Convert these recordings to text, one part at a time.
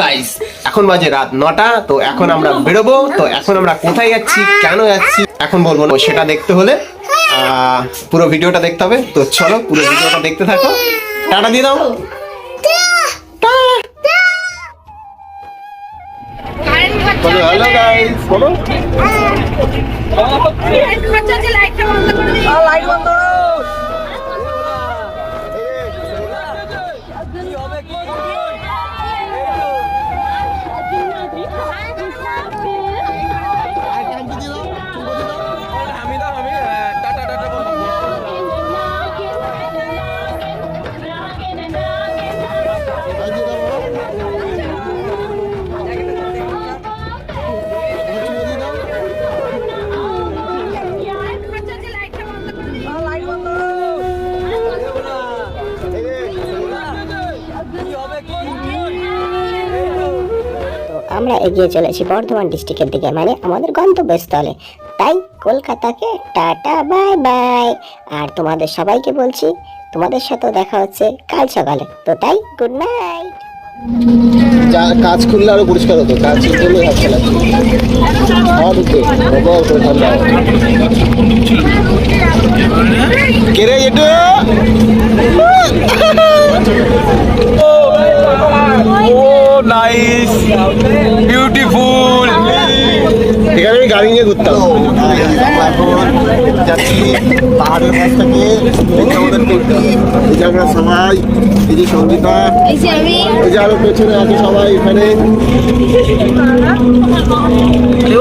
Guys এখন বাজে রাত নটা তো এখন আমরা বেরোবো তো এখন আমরা কোথায় যাচ্ছি কেন যাচ্ছি এখন বলব না সেটা দেখতে হলে পুরো ভিডিওটা দেখতে হবে তো চলো পুরো ভিডিওটা দেখতে থাকো টাটা দিয়ে দাও হ্যালো গাইস বলো তো আমরা এগিয়ে চলেছি বর্ধমান ডিস্ট্রিক্টের দিকে মানে আমাদের গন্তব্যস্থলে। তাই কলকাতাকে টাটা, বাই বাই। আর তোমাদের সবাইকে বলছি, তোমাদের সাথেও দেখা হচ্ছে কাল সকালে। তো তাই গুড নাইট কাজ খুললে আরও পরিষ্কার হতো, কাজ খুললে হাত রে এটু ও নাইস বিউটিফুল এখানে আমি গাড়ি নিয়ে ঘুরতাম। যাচ্ছি পাহাড়ের কাছ থেকে আমরা সবাই এই যে সঙ্গীতা এই যে আরও পেছনে আছে সবাই এখানে।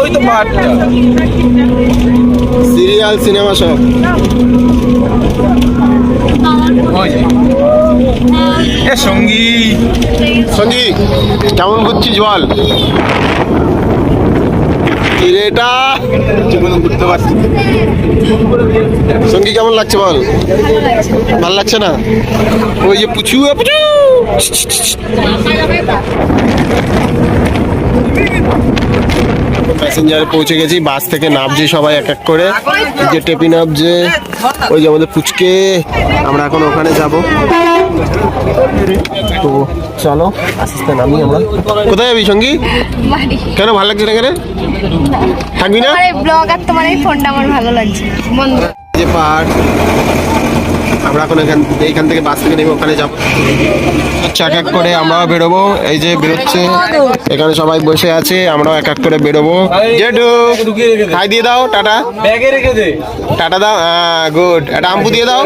ওই তো পাহাড়টা। সিরিয়াল সিনেমা সব। সঙ্গী। সঙ্গী কেমন ঘুরছিস বল? এটা বুঝতে পারছি সঙ্গী কেমন লাগছে বল? ভালো লাগছে না? ওই যে পুচু পুচু! প্যাসেঞ্জারে পৌঁছে গেছি বাস থেকে নামছে সবাই এক এক করে। যে টেপি নামছে ওই যে আমাদের পুচকে। আমরা এখন ওখানে যাব। তো চলো আস্তে আস্তে নামি আমরা। কোথায় যাবি সঙ্গী? কেন ভালো লাগছে না কেন থাকবি না? ব্লগ আর তোমার এই ফোনটা আমার ভালো লাগছে। বন্ধ। যে পাহাড়। আমরা এখন এখান এইখান থেকে বাস থেকে নেমে ওখানে যাব। আচ্ছা এক এক করে আমরাও বেরোবো। এই যে বেরোচ্ছে এখানে সবাই বসে আছে আমরাও এক এক করে বেরোবো। জেঠু হাই দিয়ে দাও টাটা। ব্যাগে রেখে দে। টাটা দাও হ্যাঁ গুড। একটা আম্পু দিয়ে দাও।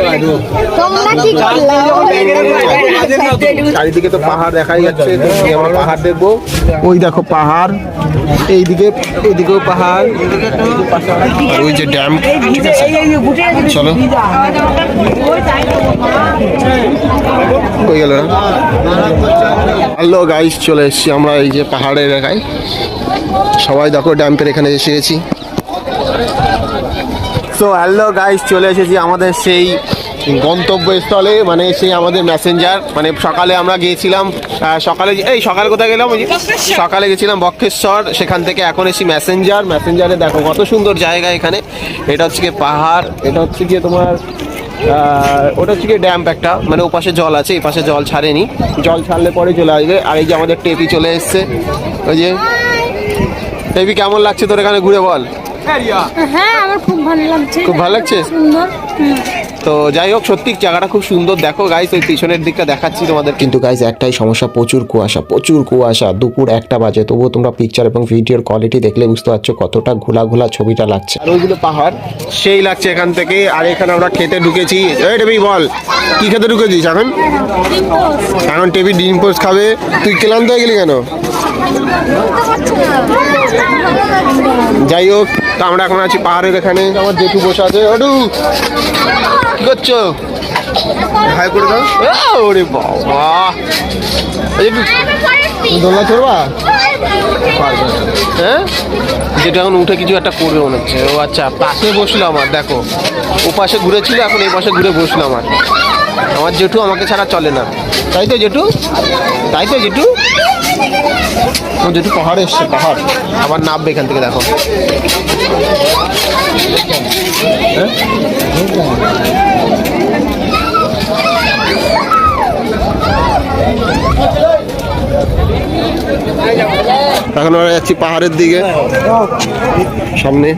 চারিদিকে তো পাহাড় দেখাই যাচ্ছে আমরা পাহাড় দেখব। ওই দেখো পাহাড় এইদিকে এইদিকেও পাহাড়। আর ওই যে ড্যাম ঠিক আছে। চলো। হয়ে গেল না হ্যালো গাইস চলে এসেছি আমরা এই যে পাহাড়ের এলাকায়। সবাই দেখো ড্যাম্পের এখানে এসে গেছি। সো হ্যালো গাইস চলে এসেছি আমাদের সেই গন্তব্যস্থলে মানে সেই আমাদের মেসেঞ্জার মানে সকালে আমরা গিয়েছিলাম সকালে এই সকালে কোথায় গেলাম? সকালে গেছিলাম বক্ষেশ্বর সেখান থেকে এখন এসি মেসেঞ্জার মেসেঞ্জারে দেখো কত সুন্দর জায়গা এখানে। এটা হচ্ছে গিয়ে পাহাড় এটা হচ্ছে গিয়ে তোমার ওটা হচ্ছে গিয়ে ড্যাম্প একটা। মানে ও পাশে জল আছে এই পাশে জল ছাড়েনি। জল ছাড়লে পরে চলে আসবে। আর এই যে আমাদের টেপি চলে এসছে। ওই যে টেপি কেমন লাগছে তোর এখানে ঘুরে বল? হ্যাঁ আমার খুব ভালো লাগছে। খুব ভালো লাগছে? সুন্দর। তো যাই হোক সত্যি জায়গাটা খুব সুন্দর। দেখো গাইস ওই পিছনের দিকটা দেখাচ্ছি তোমাদের। কিন্তু গাইস একটাই সমস্যা প্রচুর কুয়াশা প্রচুর কুয়াশা। দুপুর একটা বাজে তবুও তোমরা পিকচার এবং ভিডিওর কোয়ালিটি দেখলে বুঝতে পারছ কতটা ঘোলা ঘোলা ছবিটা লাগছে। আর ওইগুলো পাহাড় সেই লাগছে এখান থেকে। আর এখানে আমরা খেতে ঢুকেছি। এই টেবি বল কি খেতে ঢুকেছিস এখন? এখন টেবি ডিম পোস্ট খাবে। তুই ক্লান্ত হয়ে গেলি কেন? যাই হোক, তো আমরা এখন আছি পাহাড়ের এখানে। আমার জেঠু বসে আছে। ওটু কি করছ? হাই করে দাও। ওরে বাবা। দোলনা চড়বা হ্যাঁ? যেটা এখন উঠে কিছু একটা করবে মনে হচ্ছে। ও আচ্ছা পাশে বসল আমার, দেখো। ও পাশে ঘুরেছিল, এখন এই পাশে ঘুরে বসল আমার। আমার জেঠু আমাকে ছাড়া চলে না। তাই তো জেঠু? তাই তো জেঠু? ও জেঠু পাহাড়ে এসছে, পাহাড়। আবার নামবে এখান থেকে, দেখো। হ্যাঁ? এখন আমরা যাচ্ছি পাহাড়ের দিকে। সামনে।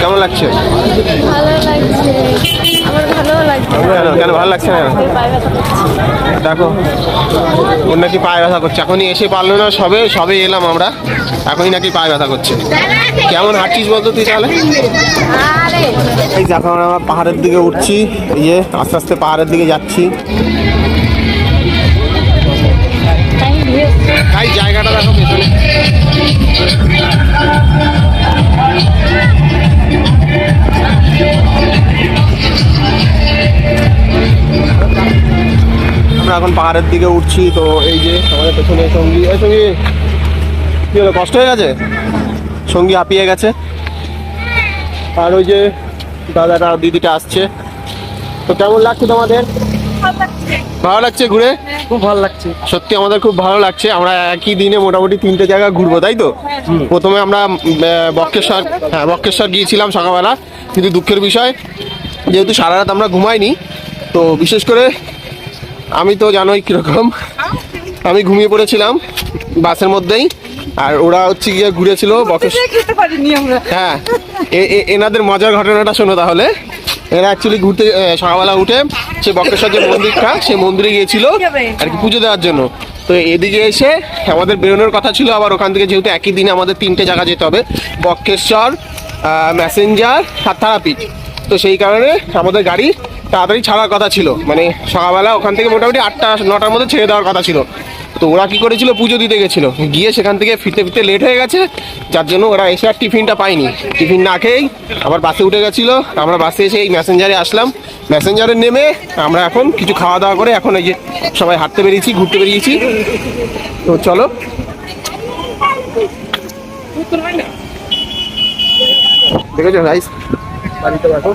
কেমন লাগছে? ভালো লাগছে। আমার ভালো লাগছে কেন? ভালো লাগছে না দেখো ওর নাকি পায়ে ব্যথা করছে। এখনই এসে পারল না সবে সবে এলাম আমরা। এখনই নাকি পায়ে ব্যথা করছে। কেমন হাঁটছিস বলতো তুই তাহলে? এই দেখো আমরা পাহাড়ের দিকে উঠছি এই যে আস্তে আস্তে পাহাড়ের দিকে যাচ্ছি। পাহাড়ের দিকে উঠছি তো এই যে আমাদের পেছনে সঙ্গী। এই সঙ্গী কি হলো কষ্ট হয়ে গেছে? সঙ্গী হাঁপিয়ে গেছে। আর ওই যে দাদাটা দিদিটা আসছে। তো কেমন লাগছে তোমাদের? ভালো লাগছে ঘুরে? খুব ভালো লাগছে। সত্যি আমাদের খুব ভালো লাগছে। আমরা একই দিনে মোটামুটি তিনটে জায়গা ঘুরবো তাই তো? প্রথমে আমরা বক্রেশ্বর হ্যাঁ বক্রেশ্বর গিয়েছিলাম সকালবেলা কিন্তু দুঃখের বিষয় যেহেতু সারা রাত আমরা ঘুমাইনি তো বিশেষ করে আমি তো জানোই কীরকম। আমি ঘুমিয়ে পড়েছিলাম বাসের মধ্যেই আর ওরা হচ্ছে গিয়ে ঘুরেছিল হ্যাঁ এনাদের মজার ঘটনাটা শোনো তাহলে। এরা অ্যাকচুয়ালি ঘুরতে সকালবেলা উঠে সে বক্রেশ্বর যে মন্দিরটা সে মন্দিরে গিয়েছিল আর কি পুজো দেওয়ার জন্য। তো এদিকে এসে আমাদের বেরোনোর কথা ছিল আবার ওখান থেকে যেহেতু একই দিনে আমাদের তিনটে জায়গা যেতে হবে বক্রেশ্বর ম্যাসেঞ্জার আর তারাপীঠ। তো সেই কারণে আমাদের গাড়ি তাড়াতাড়ি ছাড়ার কথা ছিল। মানে সকালবেলা ওখান থেকে মোটামুটি আটটা, নটার মধ্যে ছেড়ে দেওয়ার কথা ছিল। তো ওরা কি করেছিল? পুজো দিতে গেছিল। গিয়ে সেখান থেকে ফিরতে ফিরতে লেট হয়ে গেছে। যার জন্য ওরা এসে আর টিফিনটা পায়নি। টিফিন না খেয়েই আবার বাসে উঠে গেছিল। আমরা বাসে এসে এই ম্যাসেঞ্জারে আসলাম। ম্যাসেঞ্জারে নেমে আমরা এখন কিছু খাওয়া দাওয়া করে এখন এই যে সবাই হাঁটতে বেরিয়েছি, ঘুরতে বেরিয়েছি। তো চলো। দেখেছ রাইস বাড়িতে দেখো।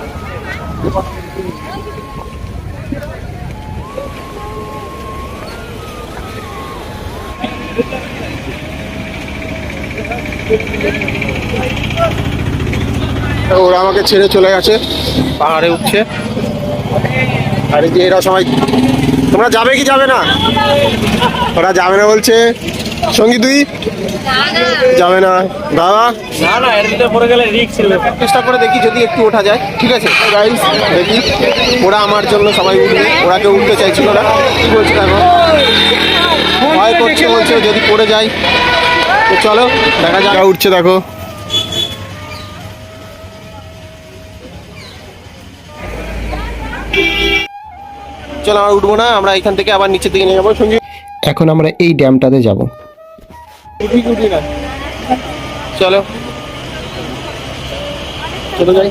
ওরা আমাকে ছেড়ে চলে গেছে। পাহাড়ে উঠছে। আর যে এরা সবাই তোমরা যাবে কি যাবে না? ওরা যাবে না বলছে। সঙ্গী তুই? যাবে না। দাদা? না না এর ভিতরে পড়ে গেলে রিস্ক ছিল। চেষ্টা করে দেখি যদি একটু ওঠা যায়। ঠিক আছে গাইস দেখি। ওরা আমার জন্য সবাই উঠবে। ওরা কেউ উঠতে চাইছিল না। কি বলছে দেখো ভয় করছে বলছে যদি পড়ে যায়। তো চলো দেখা যাক। উঠছে দেখো। চলো আমরা উঠবো না আমরা এখান থেকে আবার নিচের দিকে নিয়ে যাব। সঙ্গে এখন আমরা এই ড্যামটাতে যাব। চলো। চলে যাই।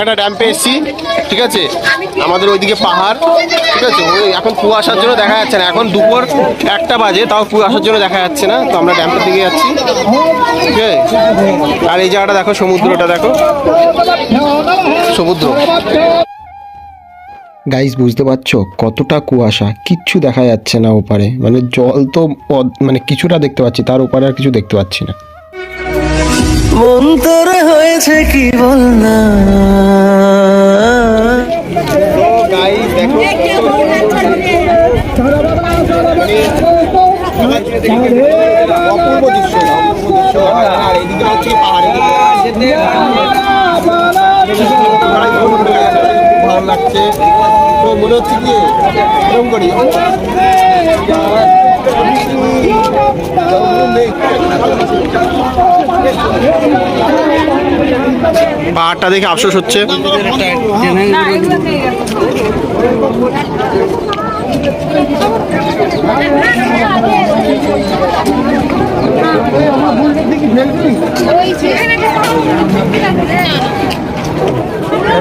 আমরা একটা ড্যাম্পে এসেছি, ঠিক আছে? আমাদের ওইদিকে পাহাড়, ঠিক আছে? ওই এখন কুয়াশার জন্য দেখা যাচ্ছে না। এখন দুপুর একটা বাজে, তাও কুয়াশার জন্য দেখা যাচ্ছে না। তো আমরা ড্যাম্পের দিকে যাচ্ছি, ঠিক আছে? আর এই জায়গাটা দেখো, সমুদ্রটা দেখো। সমুদ্র। গাইস বুঝতে পারছ? কতটা কুয়াশা? কিচ্ছু দেখা যাচ্ছে না ওপারে। মানে জল তো মানে কিছুটা দেখতে পাচ্ছি, তার ওপারে আর কিছু দেখতে পাচ্ছি না। মন তোর হয়েছে কি বল না? অপূর্ব দৃশ্য অপূর্ব দৃশ্য আর মনে হচ্ছে কি? করি। পাহাড়টা দেখে আফসোস হচ্ছে।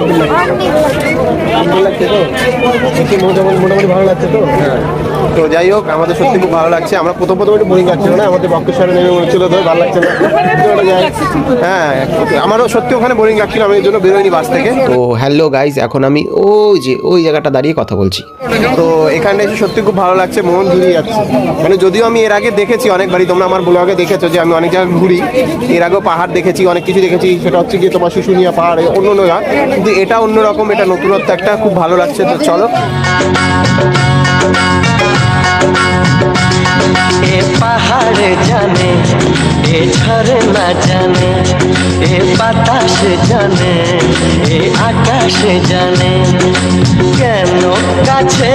সুন্দর লাগছে তো দেখে মোটামুটি মোটামুটি ভালো লাগছে তো হ্যাঁ তো যাই হোক আমাদের সত্যি খুব ভালো লাগছে। আমরা প্রথম প্রথম একটু বোরিং লাগছিল না আমাদের বক্রেশ্বরে নেমে মনে হচ্ছিল তো ভালো লাগছে না। হ্যাঁ আমারও সত্যি ওখানে বোরিং লাগছিল আমি এই জন্য বেরোয়নি বাস থেকে। তো হ্যালো গাইজ এখন আমি ওই যে ওই জায়গাটা দাঁড়িয়ে কথা বলছি। তো এখানে এসে সত্যি খুব ভালো লাগছে মন জুড়িয়ে যাচ্ছে। মানে যদিও আমি এর আগে দেখেছি অনেকবারই তোমরা আমার ব্লগে দেখেছ যে আমি অনেক জায়গায় ঘুরি এর আগেও পাহাড় দেখেছি অনেক কিছু দেখেছি সেটা হচ্ছে গিয়ে তোমার শুশুনিয়া পাহাড় অন্য অন্য কিন্তু এটা অন্যরকম এটা নতুনত্ব একটা, খুব ভালো লাগছে তো চলো। জানে, এ জানে জানে আকাশ জানে, কেন কাছে